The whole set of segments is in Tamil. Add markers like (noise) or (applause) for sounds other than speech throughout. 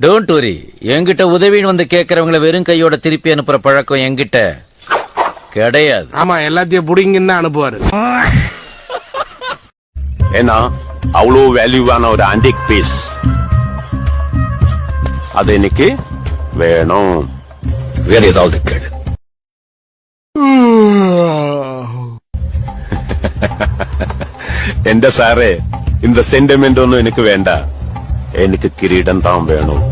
டோன்ட் வரி என்கிட்ட உதவின்னு வந்து கேக்குறவங்கள வெறும் கையோட திருப்பி அனுப்புற பழக்கம் என்கிட்ட கிடையாது ஆமா எல்லாத்தையும் புடிங்கன்னு தான் அனுப்புவாரு ஏன்னா அவ்வளோ வேல்யூவான ஒரு ஆன்டிக் பீஸ் அது இன்னைக்கு வேணும் வேற ஏதாவது கேளு എന്റെ സാറേ இந்த സെന്റിമെന്റ് ഒന്നും എനിക്ക് വേണ്ട எனக்கு கிரீடம் தான் வேணும்.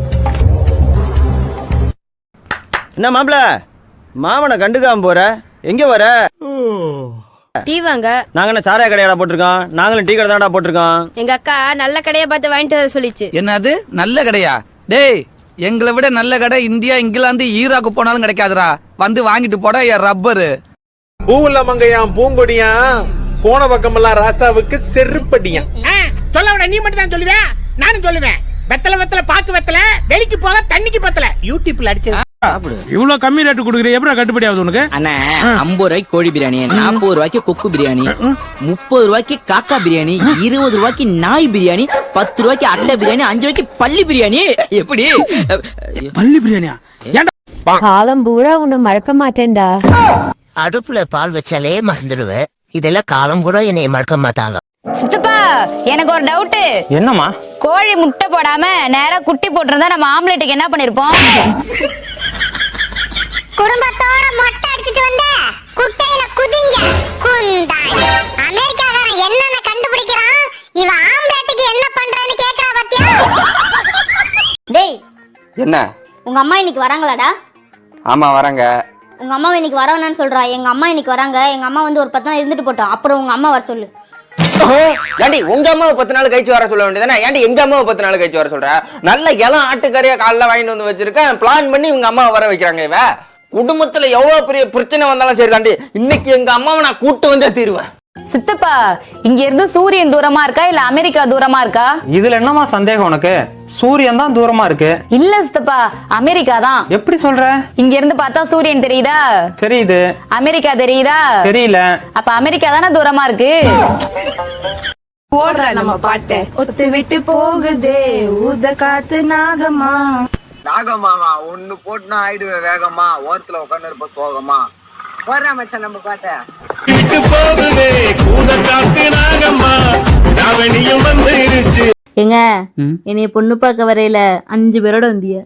என்ன மாப்பிள? மாமனை கண்டுக்காம போற? எங்க வர டீ வாங்க. நாங்க என்ன சாராய கடையாடா போட்டிருக்கோம்? நாங்களும் டீ கடை தான்டா போட்டிருக்கோம். எங்க அக்கா நல்ல கடையை பார்த்து வாங்கிட்டு வர சொல்லிச்சு. என்னது நல்ல கடையா? டேய் எங்களை விட நல்ல கடை இந்தியா இங்கிலாந்து ஈராக்கு போனாலும் கிடைக்காதுடா. வந்து வாங்கிட்டு போட என் ரப்பரு பூவுல மங்கையான் பூங்கொடியான் போன பக்கம் எல்லாம் ராசாவுக்கு செருப்படியான் சொல்ல விட நீ மட்டும் தான் சொல்லுவேன் நானும் சொல்லுவேன். வெத்தல வெத்தல பாக்கு வெத்தல வெளிக்கு போக தண்ணிக்கு பத்தல. யூடியூப்ல அடிச்சது. இவ்வளவு கம்மி ரேட்டு கொடுக்குறீங்க. எப்படி கட்டுப்படி ஆகுது உனக்கு? அண்ணா ஐம்பது ரூபாய்க்கு கோழி பிரியாணி நாற்பது ரூபாய்க்கு கொக்கு பிரியாணி முப்பது ரூபாய்க்கு காக்கா பிரியாணி இருபது ரூபாய்க்கு நாய் பிரியாணி பத்து ரூபாய்க்கு அட்டை பிரியாணி அஞ்சு ரூபாய்க்கு பள்ளி பிரியாணி. எப்படி? பள்ளி பிரியாணியா? காலம் பூரா உன்னை மறக்க மாட்டேன்டா. அடுப்புல பால் வச்சாலே மறந்துடுவேன். இதெல்லாம் காலம் கூட என்னை மறக்க மாட்டாங்க. சித்தப்பா எனக்கு ஒரு டவுட் என்னம்மா? கோழி முட்டை போடாம நேரா குட்டி போட்டிருந்தா நம்ம ஆம்லெட்டுக்கு என்ன பண்ணிருப்போம்? குடும்பத்தோட மொட்டை அடிச்சிட்டு வந்த குட்டையில குதிங்க குந்தாய். அமெரிக்காக்காரன் என்னென்ன கண்டுபிடிக்கிறான்? இவ ஆம்பளத்துக்கு என்ன பண்றான்னு கேக்குறா பாத்தியா? டேய் என்ன? உங்க அம்மா இன்னைக்கு வராங்களாடா? ஆமா வரங்க. உங்க அம்மா இன்னைக்கு வரவேணான்னு சொல்றா. எங்க அம்மா இன்னைக்கு வராங்க. எங்க அம்மா வந்து ஒரு பத்து நாள் இருந்துட்டு போட்டோம். அப்புறம் உங்க அம்மா வர சொல்லு. ஏண்டி உங்க அம்மாவை பத்து நாள் கழிச்சு வர சொல்ல வேண்டியதானே ஏன்டி எங்க அம்மாவை பத்து நாள் கழிச்சு வர சொல்ற? நல்ல இளம் ஆட்டுக்கறியா காலைல வாங்கிட்டு வந்து வச்சிருக்கேன் பிளான் பண்ணி உங்க அம்மாவை வர வைக்கிறாங்க இவ. குடும்பத்துல எவ்வளவு பெரிய பிரச்சனை வந்தாலும் சரி தாண்டி இன்னைக்கு எங்க அம்மாவை நான் கூட்டு வந்தே தீருவேன். சித்தப்பா இங்க இருந்து சூரியன் தூரமா இருக்கா இல்ல அமெரிக்கா தூரமா இருக்கா? இதுல என்னமா சந்தேகம் உனக்கு? சூரியன் தான் தூரமா இருக்கு. இல்ல சித்தப்பா அமெரிக்கா தான். எப்படி சொல்ற? இங்க இருந்து பார்த்தா சூரியன் தெரியுதா? தெரியுது. அமெரிக்கா தெரியுதா? தெரியல. அப்ப அமெரிக்கா தானே தூரமா இருக்கு? போடுற நம்ம பாட்டை. ஒத்து விட்டு போகுதே ஊத காத்து நாகமா நாகமாவா ஒண்ணு போட்டுனா ஆயிடுவேன் வேகமா. ஓரத்துல உட்காந்து இருப்ப சோகமா. போடுற மச்சான் நம்ம பாட்ட. எங்க என்னைய பொண்ணு பார்க்க வரையில அஞ்சு பேரோட வந்திய.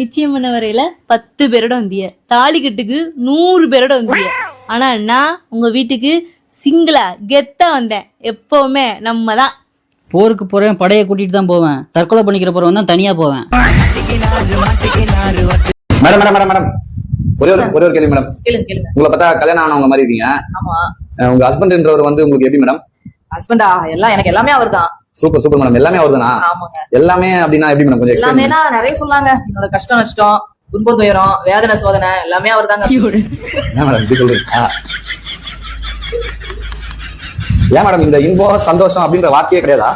நிச்சயம் பண்ண வரையில பத்து பேரோட வந்திய. தாலி கட்டுக்கு நூறு பேரோட வந்திய. ஆனா நான் உங்க வீட்டுக்கு சிங்கிளா கெத்தா வந்தேன். எப்பவுமே நம்ம தான் போருக்கு போறேன் படையை கூட்டிட்டு தான் போவேன். தற்கொலை பண்ணிக்கிற போறவன் தான் தனியா போவேன். Madam madam madam madam. ஒரே ஒரு ஒரே ஒரு கேள்வி மேடம். கேளுங்க கேளுங்க. உங்களை பார்த்தா கல்யாணம் ஆனவங்க மாதிரி இருக்கீங்க. உங்க ஹஸ்பண்ட்ன்றவர் வந்து உங்களுக்கு எப்படி மேடம்? ஹஸ்பண்டா எல்லாம் எனக்கு எல்லாமே அவர் தான் சூப்பர் சூப்பர் மேடம் எல்லாமே அவர்தானா? ஆமாங்க. எல்லாமே அப்படின்னா எப்படி மேடம் கொஞ்சம் பண்ணுங்க. நிறைய சொல்லாங்க. என்னோட கஷ்டம் நஷ்டம் துன்பம் துயரம் வேதனை சோதனை எல்லாமே அவர் தாங்க ஏன் மேடம் இப்படி சொல்றீங்க? ஏன் மேடம் இந்த இன்பம் சந்தோஷம் அப்படின்ற வார்த்தையே கிடையாதா?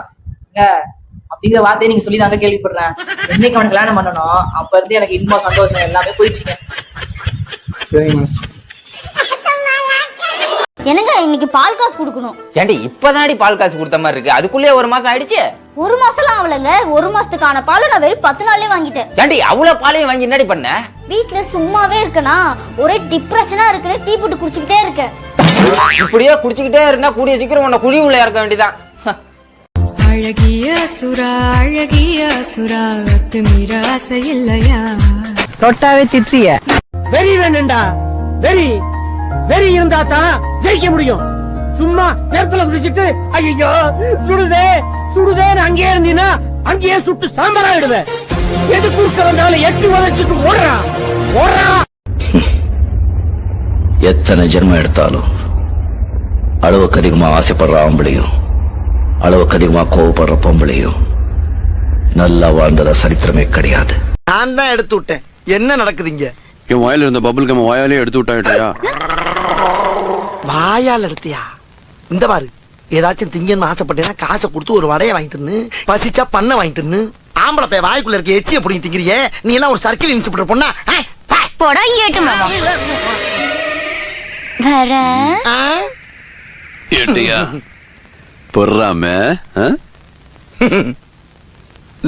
அப்படிங்கிற வார்த்தையை நீங்க சொல்லி தாங்க கேள்விப்படுறேன். என்னைக்கு அவனுக்கு கல்யாணம் பண்ணணும்? அப்ப இருந்து எனக்கு இன்பம் சந்தோஷம் எல்லாமே போயிடுச்சுங்க. சரிங்க மேடம் என்னங்க இன்னைக்கு பால் காசு கொடுக்கணும்? ஏண்டி இப்பதானடி பால் காசு கொடுத்த மாதிரி இருக்கு? அதுக்குள்ளே ஒரு மாசம் ஆயிடுச்சு? ஒரு மாசம் ஆகலங்க ஒரு மாசத்துக்கான பால் நான் வெறும் பத்து நாள்லயே வாங்கிட்டேன். ஏண்டி அவ்வளவு பாலையும் வாங்கி என்னடி பண்ண? வீட்ல சும்மாவே இருக்கனா? ஒரே டிப்ரெஷனா இருக்குன்னு டீ போட்டு குடிச்சுக்கிட்டே இருக்கேன். இப்படியே குடிச்சுக்கிட்டே இருந்தா கூடிய சீக்கிரம் உன்னை குழி உள்ள இறக்க வேண்டியதான் அழகிய சுரா அழகிய சுரா மீற ஆசை இல்லையா? தொட்டாவே திட்டிய வெறி வேணும்டா. வெறி. வெறி இருந்தா தான் ஜெயிக்க முடியும். சும்மா நெருப்புல குதிச்சிட்டு ஐயோ சுடுதே சுடுதேன்னு அங்கேயே இருந்தீங்கன்னா அங்கேயே சுட்டு சாம்பரா இடுவேன் எது குறுக்க வந்தாலும் எட்டி உதச்சிட்டு ஓடுறா. ஓடுறா. எத்தனை ஜென்மம் எடுத்தாலும் அளவுக்கு அதிகமா ஆசைப்படுற ஆம்பளையும் அளவுக்கு அதிகமா கோவப்படுற பொம்பளையும் நல்லா வாழ்ந்ததா சரித்திரமே கிடையாது. நான் தான் எடுத்து விட்டேன். என்ன நடக்குதுங்க என் வாயில இருந்த பபுள் கம் வாயாலே எடுத்து விட்டாயிட்டயா? வாயால் எடுத்தியா? இந்த பாரு. ஏதாச்சும் திங்கன்னு ஆசைப்பட்டேன்னா காசை கொடுத்து ஒரு வடையை வாங்கி தின்னு பசிச்சா பண்ண வாங்கி தின்னு ஆம்பளை பைய வாய்க்குள்ள இருக்க எச்சிய பிடிங்கி திங்கிறியே நீ எல்லாம் ஒரு சர்க்கிள் இன்ஸ்பெக்டர் பொண்ணா? போடா ஏட்டு வர. ஏட்டியா? பொறாம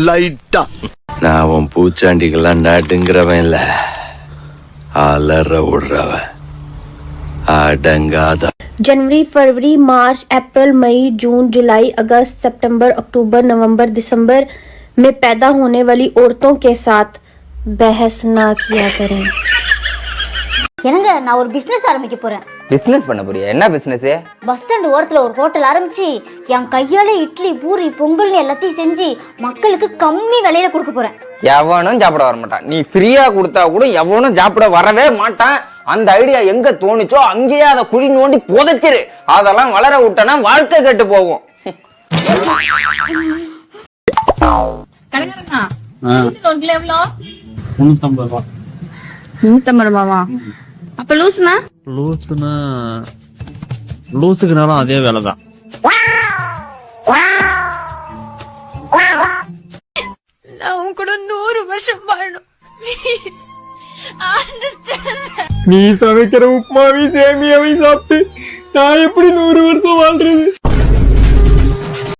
லைட்டா (laughs) நான் உன் பூச்சாண்டிகள்லாம் நடுங்கிறவன் இல்ல. जनवरी, फरवरी, मार्च, अप्रैल, मई, जून, जुलाई, अगस्त, सितंबर, अक्टूबर, नवंबर, दिसंबर में पैदा होने वाली औरतों के साथ बहस ना किया करें। என்னங்க நான் ஒரு பிசினஸ் ஆரம்பிக்க போறேன். பிசினஸ் பண்ண போறியா? என்ன பிசினஸ் பஸ் ஸ்டாண்ட் ஓரத்துல ஒரு ஹோட்டல் ஆரம்பிச்சு என் கையால இட்லி பூரி பொங்கல்னு எல்லாத்தையும் செஞ்சு மக்களுக்கு கம்மி விலையில கொடுக்க போறேன். எவனும் சாப்பிட வர மாட்டான். நீ ஃப்ரீயா கொடுத்தா கூட எவனும் சாப்பிட வரவே மாட்டான். அந்த ஐடியா எங்க தோணுச்சோ அங்கேயே அதை குழி நோண்டி புதைச்சிரு. அதெல்லாம் வளர விட்டனா வாழ்க்கை கெட்டு போகும். நூத்தம்பது ரூபாவா? அப்ப லூசுனா? லூசுனா லூசுக்குனாலும் அதே வேலை தான் நான் உன் கூட நூறு வருஷம் வாழணும். நீ சமைக்கிற உப்புமாவையும் சேமியாவையும் சாப்பிட்டு நான் எப்படி நூறு வருஷம் வாழ்றது?